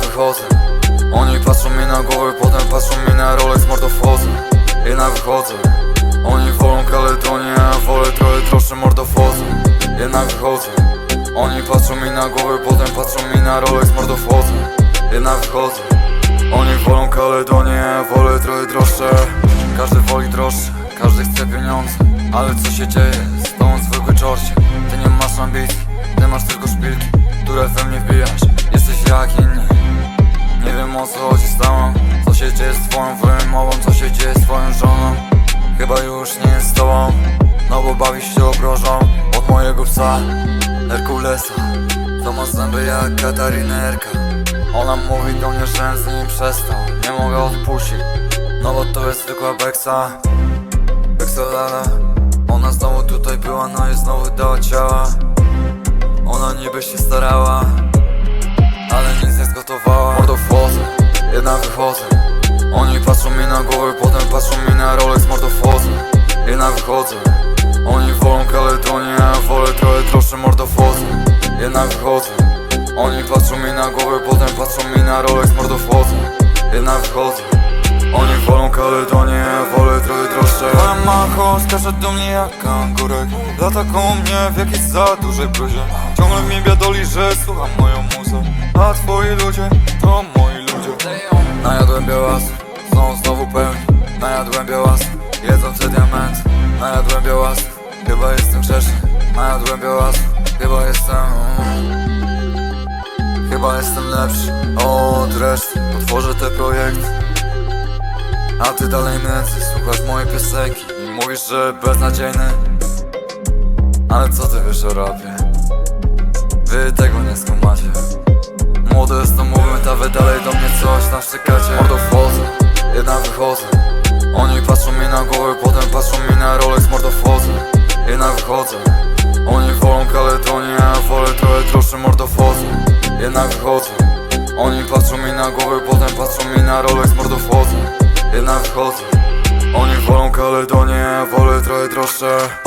wychodzę. Oni patrzą mi na głowę, potem patrzą mi na Rolex mordo wchodzę Jednak wychodzę. Oni wolą Kaledonię, a wolę trochę troszczy mordo Jednak wychodzę. Oni patrzą mi na głowę, potem patrzą mi na Rolex mordo wchodzę Jednak wychodzę. Oni wolą Kaledonię, a wolę trochę droższe. Każdy woli droższe, każdy chce pieniądze. Ale co się dzieje z tą zwykły czorcie Ty nie masz ambicji, ty masz tylko szpilki Które we mnie wbijasz, twoją wymową, co się dzieje z twoją żoną? Chyba już nie z tobą. No bo bawisz się obrożą Od mojego psa Herkulesa. To ma zęby jak Katarinerka Ona mówi do mnie, że z nim przestał. Nie mogę odpuścić. No bo to jest zwykła beksa. Beksalala. Ona znowu tutaj była, no i znowu dała ciała. Ona niby się starała Ale nic nie zgotowała. Mordo wchodzę, jednak wychodzę wychodzę. Oni wolą Kaledonię, ja wolę trochę droższe Mordo wchodzę, jednak wychodzę. Oni patrzą mi na głowę, potem patrzą mi na Rolex Mordo wchodzę, jednak wychodzę. Oni wolą Kaledonię, ja wolę trochę droższe. Moja macho skacze do mnie jak kangurek Lata koło mnie w jakiejś za dużej bluzie Ciągle mi biadoli, że słucham moją muzę. A twoi ludzie to moi ludzie. Najadłem białas, są znowu pełni. Najadłem białas, jedzący diament Najadłem białas, chyba jestem grzeszny Najadłem białas, chyba jestem Chyba jestem lepszy. Od reszty Otworzę te projekty. A ty dalej nędzy, słuchasz mojej piosenki. I mówisz, że beznadziejny. Ale co ty wiesz o rapie? Wy tego nie skumacie Młody jest to movement, a wy dalej do mnie coś naszczekacie Mordo wchodzę, jednak wychodzę Oni patrzą mi na głowę, potem patrzą mi na Rolex Mordo jednak wychodzę. Oni wolą Kaledonię, a wolę trochę droższe Mordo jednak wychodzę. Oni patrzą mi na głowę, potem patrzą mi na Rolex Mordo jednak wychodzę. Oni wolą Kaledonię, ja wolę trochę droższe